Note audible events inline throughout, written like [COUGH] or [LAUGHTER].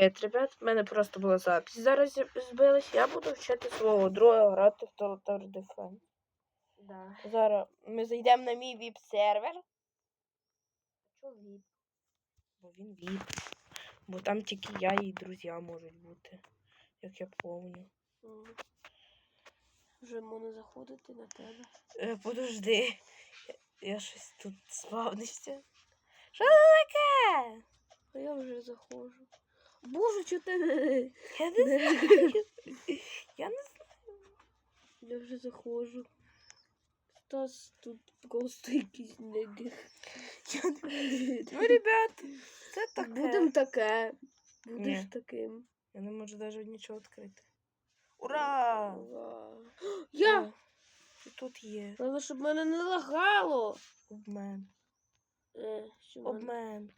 Привіт, ребят, в мене просто була запись. Зараз збилась. Я буду вчити свого друга грати в Tower Defense. Да. Зараз ми зайдемо на мій віп-сервер. Чого віп? Бо він віп. Бо там тільки я і друзі можуть бути. Як я помню. Вже можна заходити на тебе. Е, подожди. Я, я щось тут спавнився. Що це таке? А я вже заходжу. Боже, чого ти. Я не знаю. Я не знаю. Я вже заходжу. Стас тут просто якийсь негір. Ну, ребят, це таке. Будем таке. Будеш Ні. таким. Я не можу навіть нічого відкрити. Ура! Вау. Я! О, що тут є. Треба, щоб мене не лагало. Обмен. Е, що мене? Обмен.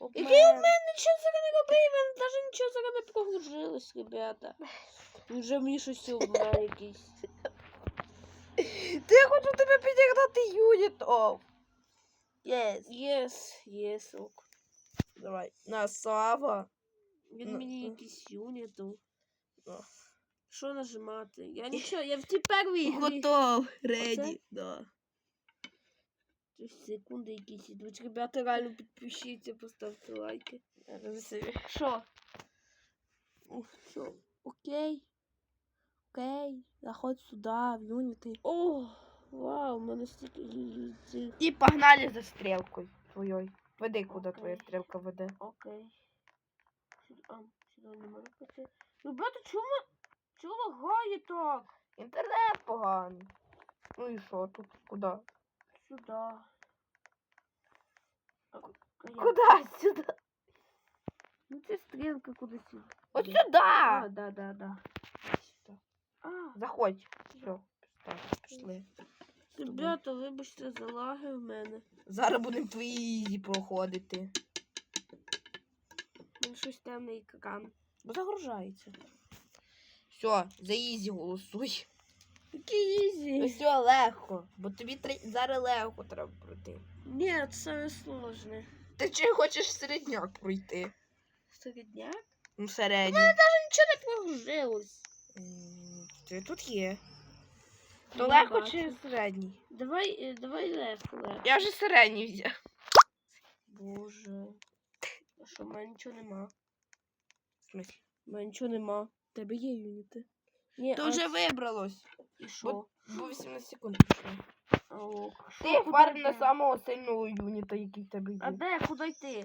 Який обмен? Нічого зараз не робив, мене навіть нічого зараз не прогрузилось, ребята. Вже мені щось обмен якийсь. Ти я хочу тебе підігнати юнітом. Єс. Єс, єс, ок. Давай. На Сава. Він Ну, мені якийсь юніту. Ну. Що нажимати? Я нічого, я в тій первій грі. Готов. Ready, Да. Секунди якісь ідуть. Ребята, реально підпишіться, поставте лайки. Що? Що? Окей. Окей. Заходь сюди, в юніти. О, вау, у мене стільки цих. І погнали за стрілкою твоєю. Веди, куди твоя стрілка веде. Окей. Сюди, а, сюди не можу піти. Ребята, чому? Чого лагає так? Інтернет поганий. Ну і що тут? Куди? Сюди. А, ку- а як? Куди? Сюди. Ну це стрілка кудись. От А, да, да, да. Сюди. А, Заходь. Все. Пішли. ребята, вибачте за лаги в мене. Зараз будемо твої проходити. Він щось темний екран. Бо загружається. Все, за ізі голосуй. Який ізі. Все легко, бо тобі зараз легко треба пройти. Ні, це саме сложне. Ти чи хочеш середняк пройти? Середняк? Ну, середній. Нічого не прогружилось. М, Ти тут є. Я То легко бачу. чи середній? Давай, е, давай легко, легко. Я вже середній взяв. Боже. А що, в мене нічого нема. В смислі? У мене нічого нема. В тебе є юніти. Ні, То а вже вибралось. І що? Бо 18 секунд пішло. Ти впав на самого сильного юніта, який в тебе А де? Куди йти?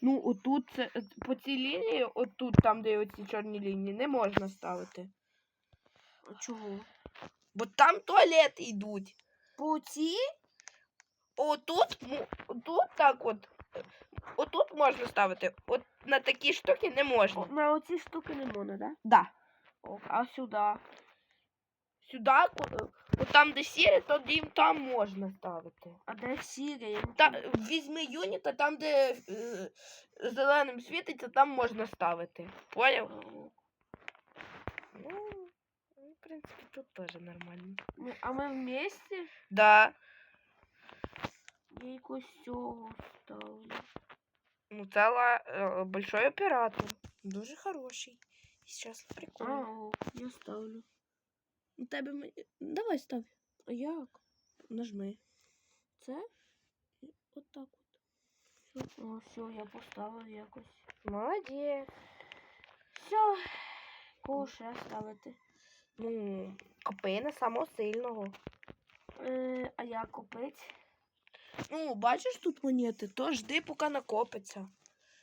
Ну, отут, це, е, по цій лінії, отут, там, де оці чорні лінії, не можна ставити. А чого? Бо там туалети йдуть. По цій? Отут, отут так от. е, Отут можна ставити. От на такі штуки не можна. На оці штуки не можна, да? Да. Ок. А сюди? Сюди, ко- от там, де сіре, то їм там можна ставити. А де не Та, візьми юніта, там, де е, зеленим світиться, там можна ставити. Поняв? Ну, в принципі, тут теж нормально. Ми- А ми вместе? Да. Я якось цього ставлю. Ну, це ла- е, большой оператор. Дуже хороший. І зараз А, прикольно. ок, я ставлю. У тебе ми- Давай став. А як? Нажми. Це? От так от. Все, О, все, я поставив якось. Молодець. Все. Кого ще ставити? Ну, копи на самого сильного. Е, а як купить? Ну, бачиш тут монети, то жди, поки накопиться.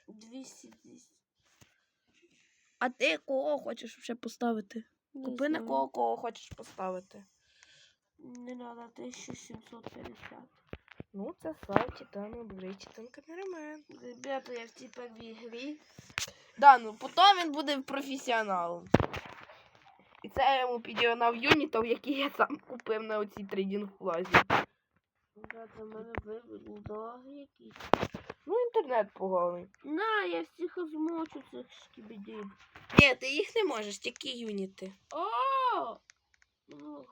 200 200. А ти кого хочеш ще поставити? Купи на кого кого хочеш поставити. Не надо 1750. Ну, це сайт Титан, Блей, Титан Камерамен. Ребята, я в цій первій грі. Да, ну потім він буде професіоналом. І це я йому підігнав юнітів, які я сам купив на оцій трейдинг плазі. Ребята, в мене вивели якісь. Ну, інтернет поганий. На, я всіх розмочу цих шкібідів. Ні, ти їх не можеш, тільки юніти. О! Ну.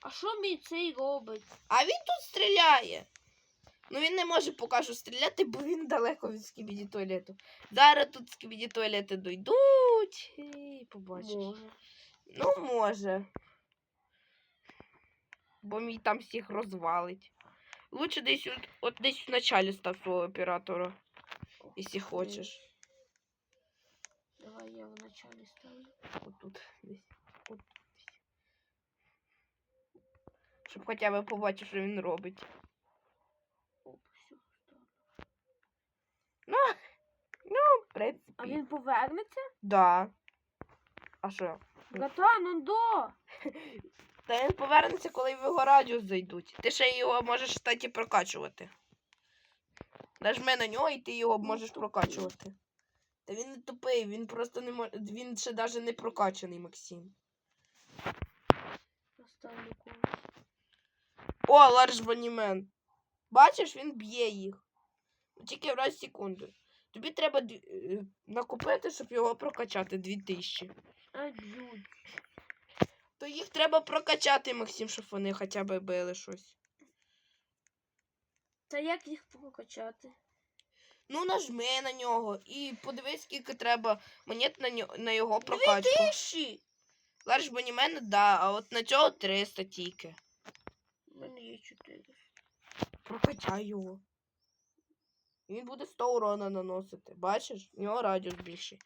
А що мій цей робить? А він тут стріляє. Ну він не може поки що стріляти, бо він далеко від скібіді туалету. Зараз тут скібіді туалети дойдуть і побачиш. Може. Ну, може. Бо мій там всіх розвалить. Лучше десь от, от десь в началі став свого оператора, якщо хочеш. Давай я вначале ставлю. Отут десь. От десь. Щоб хоча б побачив, що він робить. Оп, все, ставлю. Ну, в принципі. А він повернеться? Да. А що? Братан, ну до! [LAUGHS] Та він повернеться, коли в його радіус зайдуть. Ти ще його можеш, кстати, прокачувати. Нажми на нього і ти його можеш прокачувати. Та він не тупий, він просто не може. Він ще навіть не прокачаний, Максим. Поставлю. О, Ларж Банімен. Бачиш, він б'є їх. Тільки в раз секунду. Тобі треба е, накупити, щоб його прокачати 2000. Ай, б'ють. То їх треба прокачати, Максим, щоб вони хоча б били щось. Та як їх прокачати? Ну, нажми на нього і подивись, скільки треба монет на, ньо- на його прокачку. Тиші! Ларж Банімен, да, а от на цього 300 тільки. У мене є чотири. Прокачай його. Він буде 100 урона наносити. Бачиш? У нього радіус більший.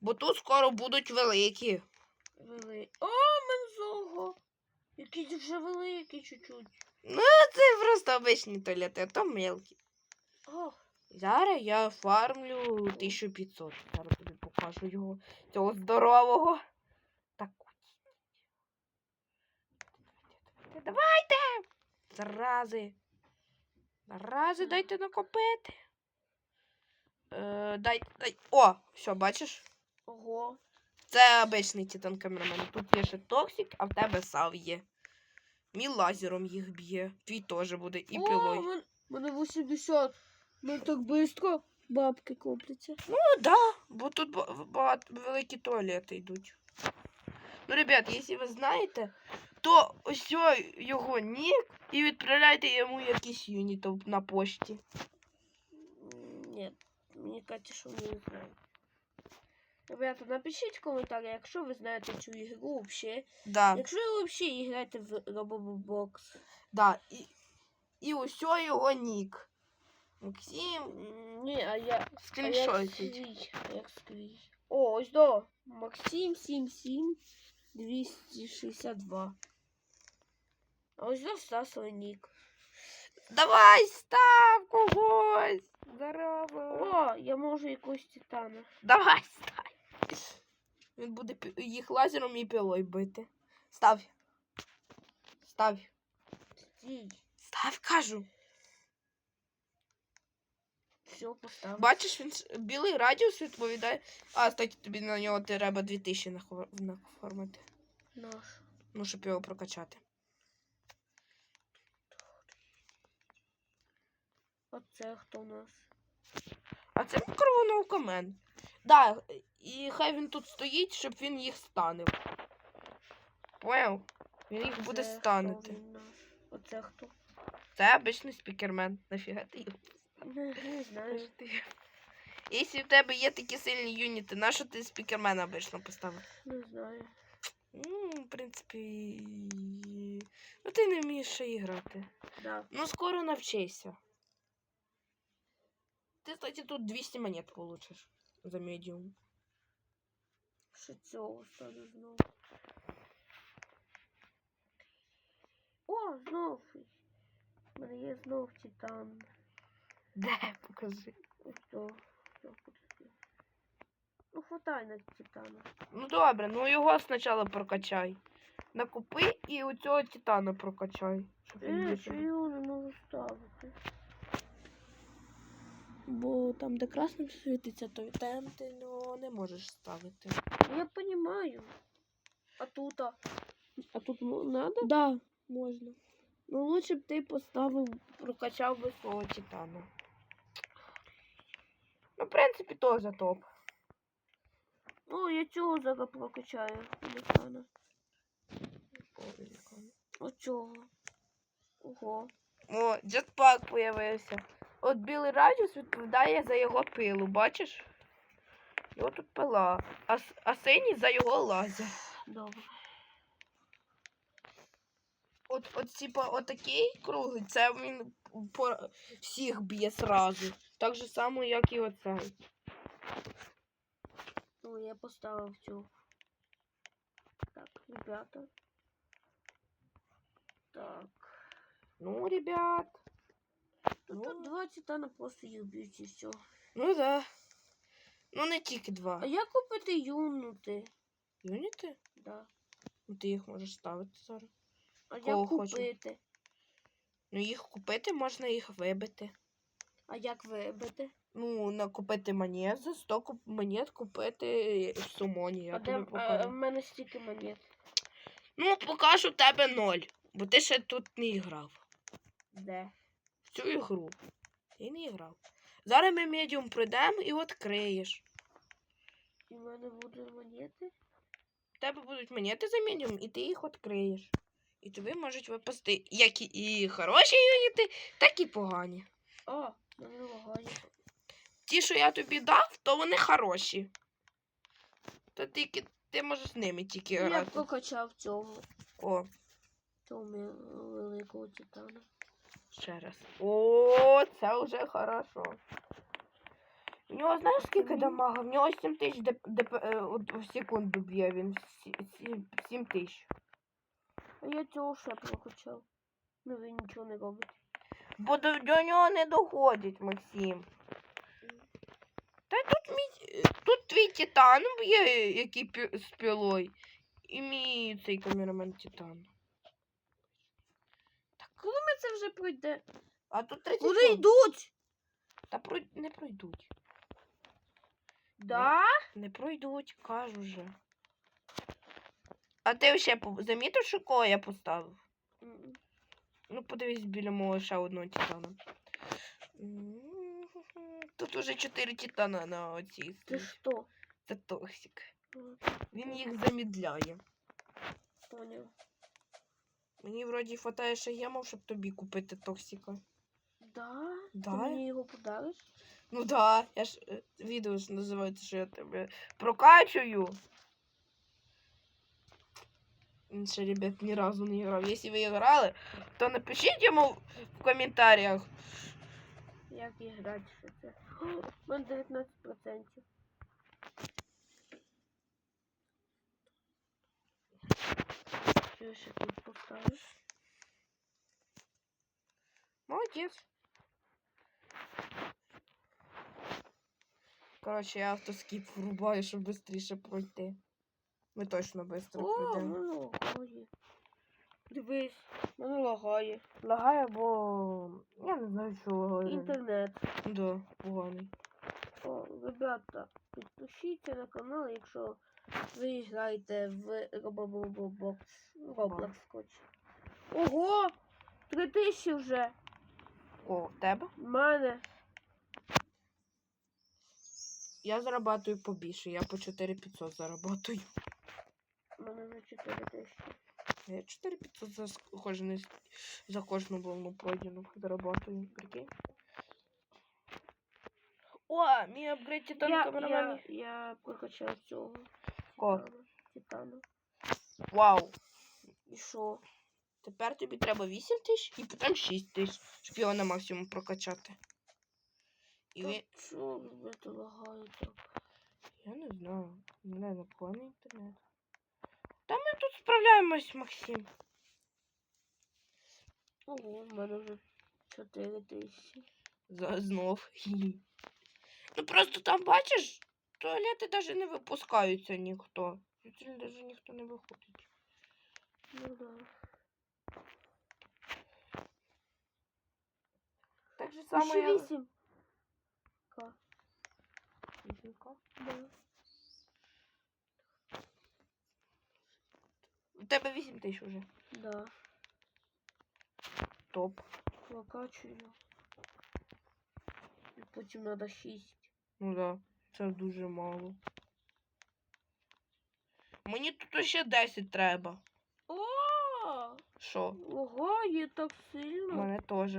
Бо тут скоро будуть великі. Вели. О, мензого! Який вже великий чуть-чуть. Ну, це просто обичні туалети, а то мелкі. Ох, Зараз я фармлю 1500. Зараз тобі покажу його. Цього здорового. Так. Давайте, давайте! Зарази. Зарази, дайте накопити. Е, дай, дай. О, все, бачиш? ого. Це обичний титан камерамен. Тут є ще токсик, а в тебе сав є. Мій лазером їх б'є. Твій теж буде і О, пилою. мен- мене 80. Ми так швидко бабки копляться. Ну да, бо тут багато великі туалети йдуть. Ну, ребят, якщо ви знаєте, то ось його нік і відправляйте йому якийсь юнітов на пошті. Ні, мені кажеться, що не знаю. Ребята, напишіть в коментарях, якщо ви знаєте цю ігру взагалі. Да, Якщо ви взагалі граєте в Robobox. да. І, і ось його нік. Максим. М, Ні, а я. А як Скріншотить. скрізь? А як скрізь? О, ось до. Максим 77 262. А ось до Стас Ленік. Давай став когось. Здорово. О, я можу якусь титана. Давай, став. Він буде їх лазером і пилою бити. Став. Став. Став, кажу. Все, поставив. Бачиш, він білий радіус відповідає. А, кстати, тобі на нього треба 2000 нахо- наформити. Наш. Ну, щоб його прокачати. А це хто у нас? А це мікроволновкамен. Да, і хай він тут стоїть, щоб він їх станив. Поняв? Він їх буде Це хто станити. він? Оце хто? Це обичний спікермен. Нафіга ти його? Не, не знаю. Якщо в тебе є такі сильні юніти, на що ти спікермена обично поставив? Не знаю. Ну, в принципі. Ну ти не вмієш ще і грати. Да. Ну, скоро навчися. Ти, кстати, тут 200 монет получиш за медіум. Що цього стану знову. О, знов. У мене є знов титан. Де? Покажи. Що. Ну, хватай на титана. Ну добре, ну його спочатку прокачай. Накупи і у цього титана прокачай. Щоб він Е, більше що його не можу ставити? Бо там, де красним світиться, то там ти ну, не можеш ставити. Я понимаю. А тут? а? А тут надо? Да, можна. Ну лучше б ти поставив, прокачав би свого титана. Ну, в принципі, теж топ. О, я цього зараз прокачаю. Титана. Оцього. Ого. О, джетпак появився. От білий радіус відповідає за його пилу, бачиш? Його тут пила, а, а синій за його лазер. Добре. От, от типа, отакий круглий, це він по всіх б'є сразу. Так же само, як і оцей. Ну, я поставив цю. Так, ребята. Так. Ну, ребят. Тут, тут два титана просто їх б'ють і все. Ну да. Ну не тільки два. А як купити юнути? Юніти? Да. Ну ти їх можеш ставити зараз. А Кого як хочу. купити? Ну їх купити, можна їх вибити. А як вибити? Ну, накупити монет за 100 куп- монет купити сумоні. Я А, де, а, а в мене стільки монет. Ну, покажу тебе ноль. Бо ти ще тут не грав. Де? В цю ігру. Ти не грав. Зараз ми медіум пройдемо і відкриєш. І в мене будуть монети? В тебе будуть монети за медіум, і ти їх відкриєш. І тобі можуть випасти як і- і хороші юніти, так і погані. О, в мене лагає. Ті, що я тобі дав, то вони хороші. То тільки ти можеш з ними тільки Я грати. прокачав цього. О, Цього великого титана. Ще раз. О, це вже хорошо. У нього знаєш скільки дамага? В нього 7 тисяч деп, деп, е, в секунду б'є він. 7 тисяч. А я цього ще прокачав. Ну він нічого не робить. Бо до, до нього не доходить, Максим. Та тут мій, тут твій титан б'є, який пі, з пілою. І мій цей камерамен титан. Це вже пройде? А тут 30 Куди секунд. йдуть? Та прой... не пройдуть. Да? Не пройдуть, кажу вже. А ти ще замітив, що кого я поставив? Ну, подивись біля мого ще одного титана. Тут уже 4 титана на оцій. Ти що? Це токсик. Він їх замідляє. Поняв. Мені вроді хватає ще гемов, щоб тобі купити токсика. Да? Да? Ти мені його подариш? Ну да, я ж е, відео ж називається, що я тебе прокачую. Він ще, ребят, ні разу не грав. Якщо ви грали, то напишіть йому в коментарях. Як і грати що це? О, [GASPS] У мене 19%. Я ще тут поставлю? Молодець. Коротше, я автоскіп врубаю, щоб швидше пройти. Ми точно швидко О, пройдемо. мене лагає. Дивись, мене лагає. Лагає, бо я не знаю, що лагає. Інтернет. Да, поганий. О, ребята, підпишіться на канал, якщо ви граєте в Roblox. Roblox. Ого! Три тисячі вже. О, в тебе? В мене. Я зарабатую побільше, я по 4500 зарабатую. В мене вже 4 тисячі. Я 4500 за кожен, за кожну волну пройдену зарабатую. Прикинь. О, мій апгрейд титан Я, камерамен. я, я прокачав цього. О. Титана. Титана. Вау. І що? Тепер тобі треба 8 тисяч і потім 6 тисяч, щоб його на максимум прокачати. І Та він... Що робити лагає так? Я не знаю. У мене непоганий інтернет. Та ми тут справляємось, Максим. Ого, в мене вже 4 тисячі. Знов. [LAUGHS] Ну просто там, бачиш, туалети навіть не випускаються ніхто. Звідти навіть ніхто не виходить. Ну да. Так же само Ще я... 8. Ка. Вісімка. Да. У тебе 8 тисяч уже. Да. Топ. Прокачую. Потім треба 6. Ну да, це дуже мало. Мені тут ще 10 треба. О! Що? лагає так У сильно. мене теж.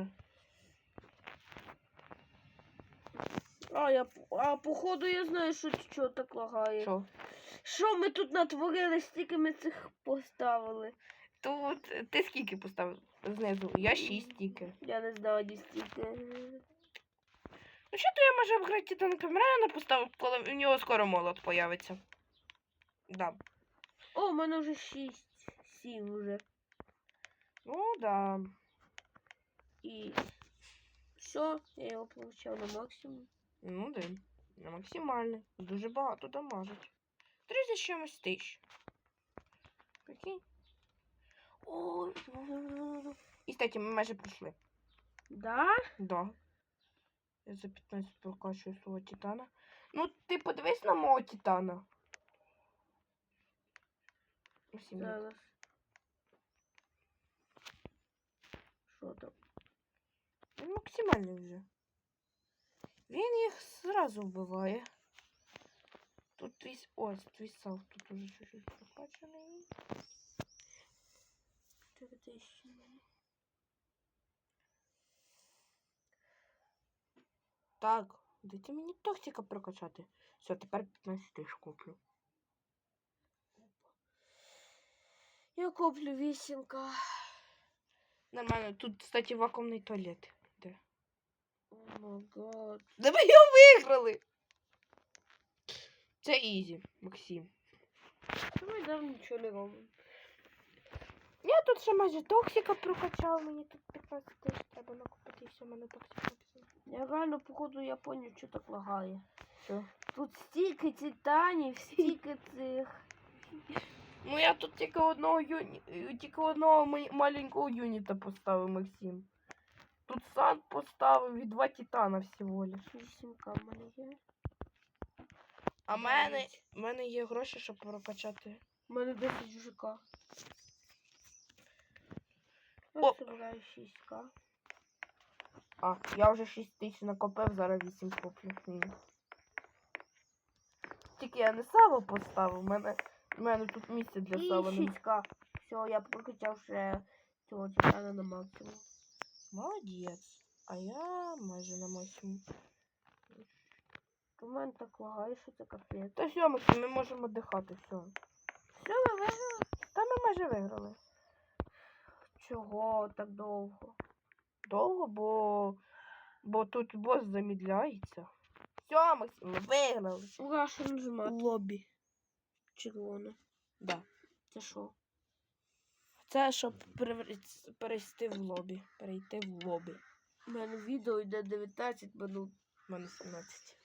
А, я, а походу я знаю, що чого так лагає. Що? Що ми тут натворили, стільки ми цих поставили? Тут ти скільки поставив знизу? Я шість тільки. Я не знаю, ні стільки. Ну що то я може обграти Титан Камерена поставив, коли в нього скоро молот появиться. Да. О, у мене вже 6, 7 вже. Ну да. І все, я його получав на максимум. Ну да. На максимальний. Дуже багато дамажить. 30 з чимось тисяч. Прикинь. О, і кстати, ми майже пройшли. Да? Да. Я за 15 прокачую свого титана. Ну, ти подивись на мого титана. Зараз. Що там? Він максимальний вже. Він їх зразу вбиває. Тут твій... Ось, твій сал тут уже чуть-чуть прокачаний. 4 Так, дайте мені токсика прокачати. Все, тепер 15 тисяч куплю. Я куплю вісімка. Нормально, тут, кстати, вакуумний туалет. Де? О май гад. Да ви його виграли! Це ізі, Максим. Що ми давно нічого не робимо? Я тут ще майже токсика прокачав, мені тут 15 тисяч Треба накупити, і все, мене токсик написано. Я реально, походу, я поняв, що так лагає. Все. Тут стільки титанів, стільки цих. Ну я тут тільки одного юні... е, тільки одного маленького юніта поставив, Максим. Тут сан поставив і два титана всього лиш. Вісімка в мене є. А в мене, в мене є гроші, щоб прокачати. У мене 10 ЖК. О. Собираю 6к. А, я вже 6 тисяч накопив, зараз 8 куплю. Тільки я не сало поставив, в мене, мене тут місце для сала. 6к. Все, я прокачав ще цього титана на максимум. Молодець. А я майже на максимум. У мене так лагає, що це капець. Та все, Максим, ми можемо дихати, все. Все, ми виграли? Та ми майже виграли. Чого так довго? Довго, бо, бо тут бос замідляється. Все, Максим, ми виграли. Ура, що нажимати? Лобі. Червоне. Да. Це що? Це щоб перейти в лобі. Перейти в лобі. У мене відео йде 19 минут. У мене 17.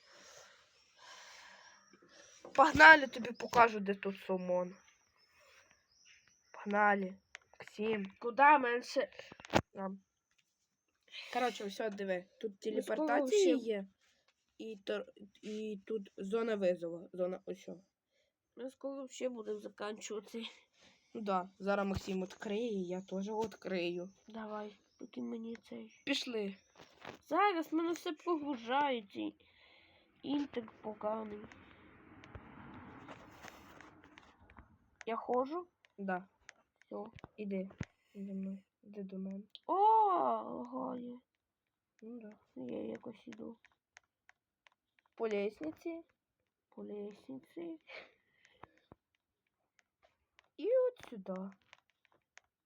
Погнали, тобі покажу, де тут сумон. Погнали. Максим. Куда менше? Нам. Коротше, все, диви. Тут скоро телепортація є. І, тор... і тут зона визову. Зона ось. Ми скоро взагалі будемо закінчувати. Ну да, зараз Максим відкриє, і я теж відкрию. Давай, поки мені цей. Пішли. Зараз мене все прогружається. Інтер поганий. Я ходжу. Да. Все. Іди. Іди, мною. До мене. О, лагає. Ну да. Я якось іду По лестниці. по лестниці. І от сюди.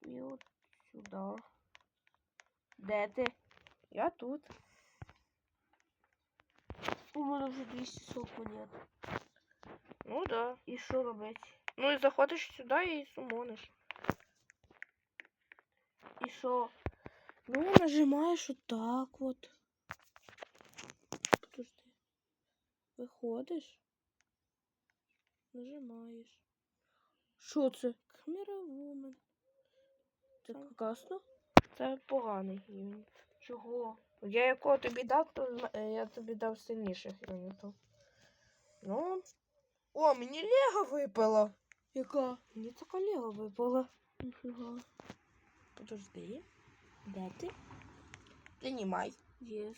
І от сюди. Де ти? Я тут. У мене вже 240 монет. Ну да. І що робити? Ну і заходиш сюди і сумониш. І що? Ну, нажимаєш отак от. Подожди. Виходиш. Нажимаєш. Що це? Камера вумен. Це касно? Це поганий юніт. Чого? Я якого тобі дав, то е, я тобі дав сильніших юнітів. Ну. О, мені Лего випало. Яка? Мені така Лего випала. Ніфіга. Подожди. Де ти? Приймай Єс.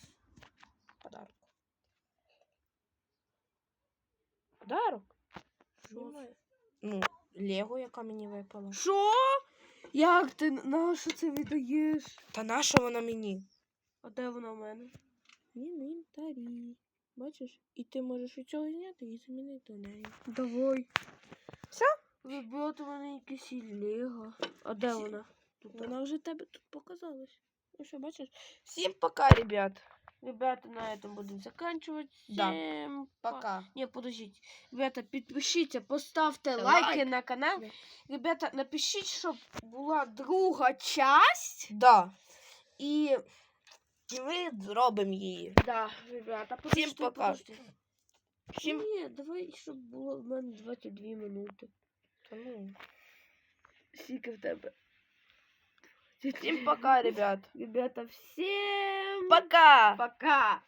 подарок. Подарок? Що Ну, Лего, яка мені випала. Що? Як ти на що це віддаєш? Та наша вона мені? А де вона в мене? В інвентарі. Бачиш? І ти можеш від цього зняти і замінити нею. Давай. Все? Ребята, в мене якесь Лего. А де вона? Тут вона вже тебе тут показалась. Ну що, бачиш? Всім пока, ребят. Ребята, на этом будем заканчивать. Всем па- Пока. Не, подождите. Ребята, підпишіться, поставте Лайк. лайки на канал. Да. Ребята, напишіть, щоб була друга часть. Да. І І ми зробимо її. да, ребята, подожди, пока. подожди. Всім Ні, давай, щоб було в мене 22 минути. Та ну. Скільки в тебе? [LAUGHS] Всім пока, ребят. Ребята, всем Пока! пока!